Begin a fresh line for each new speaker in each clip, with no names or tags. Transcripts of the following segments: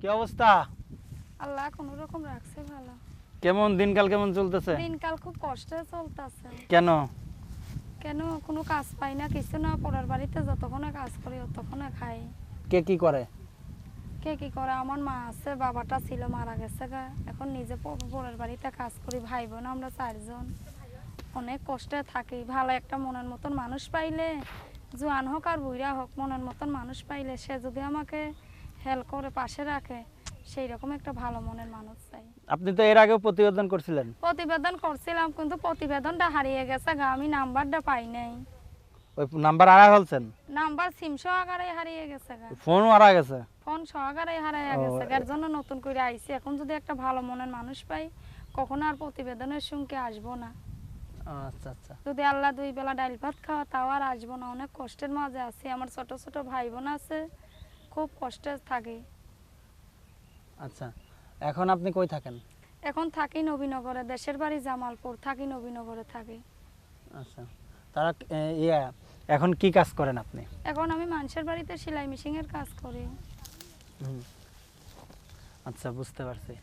কি অবস্থা?
আল্লাহ কোনো রকম রাখছে ভালো।
কেমন দিনকাল কেমন চলতেছে?
দিনকাল খুব কষ্টে চলতেছে।
কেন?
কেন? কোনো কাজ পাই না কিছু না পড়ার বাড়িতে যতক্ষণে কাজ করি ততক্ষণে খাই।
কে কি করে?
কে কি করে? আমার মা আছে বাবাটা ছিল মারা গেছে গা। এখন নিজে প- পরের বাড়িতে কাজ করি ভাই বোন আমরা চারজন। অনেক কষ্টে থাকি। ভালো একটা মনের মতন মানুষ পাইলে জোয়ান হোক আর বুড়া হোক মনের মতন মানুষ পাইলে সে যদি আমাকে হেল্প করে পাশে রাখে সেই রকম একটা ভালো মনের মানুষ চাই
আপনি তো এর আগেও প্রতিবেদন করছিলেন?
প্রতিবেদন করছিলাম কিন্তু প্রতিবেদনটা হারিয়ে গেছে গা আমি নাম্বারটা পাই নাই।
ওই নাম্বার আড়া ফেলছেন?
নাম্বার সিম সহকারে হারিয়ে গেছে গা।
ফোনও আড়া গেছে?
ফোন সহকারে হারিয়ে গেছে এর জন্য নতুন করে আইছি। এখন যদি একটা ভালো মনের মানুষ পাই কখনো আর প্রতিবেদনের সঙ্গে আসব না।
আচ্ছা আচ্ছা।
যদি আল্লাহ দুই বেলা ডাল ভাত খাওয়া তাও আর আসব না। অনেক কষ্টের মাঝে আছি। আমার ছোট ছোট ভাই বোন আছে। খুব কষ্টে থাকি।
আচ্ছা এখন আপনি কই থাকেন?
এখন থাকি নবীনগরে দেশের বাড়ি জামালপুর থাকি নবীনগরে থাকি।
আচ্ছা তারা ইয়া এখন কি কাজ করেন আপনি?
এখন আমি মানুষের বাড়িতে সেলাই মেশিনের কাজ করি।
আচ্ছা বুঝতে পারছি।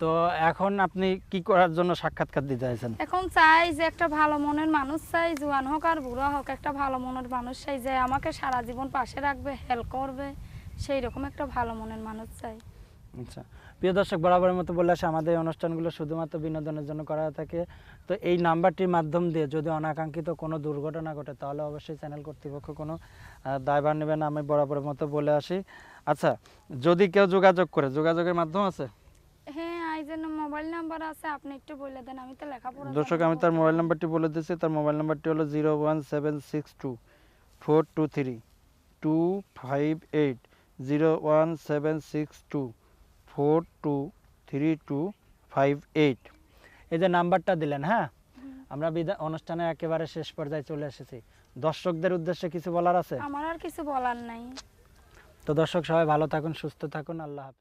তো এখন আপনি কি করার জন্য সাক্ষাৎকার দিতে চাইছেন?
এখন চাই যে একটা ভালো মনের মানুষ চাই জোয়ান হোক আর বুড়া হোক একটা ভালো মনের মানুষ চাই যে আমাকে সারা জীবন পাশে রাখবে হেল্প করবে। সেই রকম একটা ভালো মনের মানুষ চাই।
আচ্ছা প্রিয় দর্শক বরাবরের মতো বলে আসে আমাদের এই অনুষ্ঠানগুলো শুধুমাত্র বিনোদনের জন্য করা থাকে। তো এই নাম্বারটির মাধ্যম দিয়ে যদি অনাকাঙ্ক্ষিত কোনো দুর্ঘটনা ঘটে তাহলে অবশ্যই চ্যানেল কর্তৃপক্ষ কোনো দায়ভার নেবে না আমি বরাবরের মতো বলে আসি। আচ্ছা যদি কেউ যোগাযোগ করে যোগাযোগের মাধ্যম আছে?
হ্যাঁ মোবাইল নাম্বার আছে আপনি একটু বলে দেন আমি তো লেখাপড়া
দর্শক আমি তার মোবাইল নাম্বারটি বলে দিচ্ছি তার মোবাইল নাম্বারটি হলো zero one seven six two four two three two five eight. Zero one seven six two four two three two five eight এই যে নাম্বারটা দিলেন হ্যাঁ? আমরা বিদা অনুষ্ঠানে একেবারে শেষ পর্যায়ে চলে এসেছি। দর্শকদের উদ্দেশ্যে কিছু বলার আছে?
আমার আর কিছু বলার নাই।
তো দর্শক সবাই ভালো থাকুন সুস্থ থাকুন আল্লাহ হাফেজ।